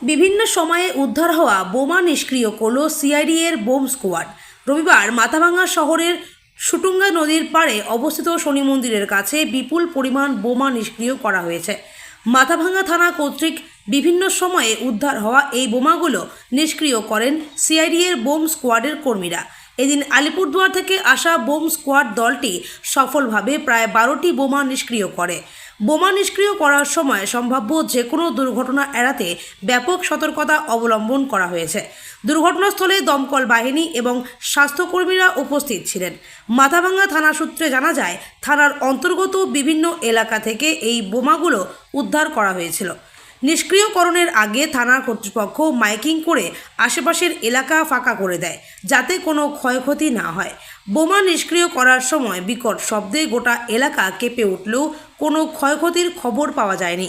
বিভিন্ন সময়ে উদ্ধার হওয়া বোমা নিষ্ক্রিয় করল সিআইডি এর বোম স্কোয়াড। রবিবার মাথাভাঙ্গা শহরের সুটুঙ্গা নদীর পাড়ে অবস্থিত শনি মন্দিরের কাছে বিপুল পরিমাণ বোমা নিষ্ক্রিয় করা হয়েছে। মাথাভাঙ্গা থানা কর্তৃক বিভিন্ন সময়ে উদ্ধার হওয়া এই বোমাগুলো নিষ্ক্রিয় করেন সিআইডি এর বোম স্কোয়াডের কর্মীরা। এদিন আলিপুরদুয়ার থেকে আসা বোম স্কোয়াড দলটি সফলভাবে প্রায় বারোটি বোমা নিষ্ক্রিয় করে। বোমা নিষ্ক্রিয় করার সময় সম্ভাব্য যে কোনো দুর্ঘটনা এড়াতে ব্যাপক সতর্কতা অবলম্বন করা হয়েছে। দুর্ঘটনাস্থলে দমকল বাহিনী এবং স্বাস্থ্যকর্মীরা উপস্থিত ছিলেন। মাথাভাঙ্গা থানা সূত্রে জানা যায়, থানার অন্তর্গত বিভিন্ন এলাকা থেকে এই বোমাগুলো উদ্ধার করা হয়েছিল। নিষ্ক্রিয়করণের আগে থানার কর্তৃপক্ষ মাইকিং করে আশেপাশের এলাকা ফাঁকা করে দেয়, যাতে কোনো ক্ষয়ক্ষতি না হয়। বোমা নিষ্ক্রিয় করার সময় বিকট শব্দে গোটা এলাকা কেঁপে উঠলেও কোনো ক্ষয়ক্ষতির খবর পাওয়া যায়নি।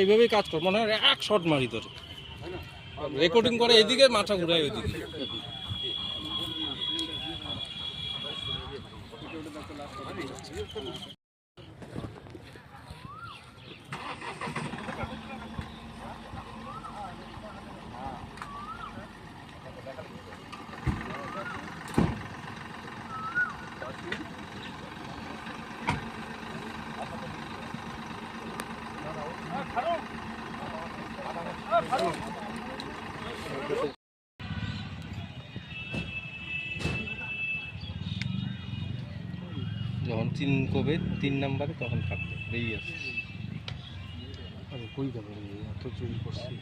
এইভাবেই কাজ কর, মনে হয় এক শট মারি তোর। রেকর্ডিং করে এদিকে, মাথা ঘুরায় ওইদিকে। যখন তিন কবে তিন নাম্বারে তখন থাকবে বেরিয়ে আসে কই যাবে এত চুরি করছি।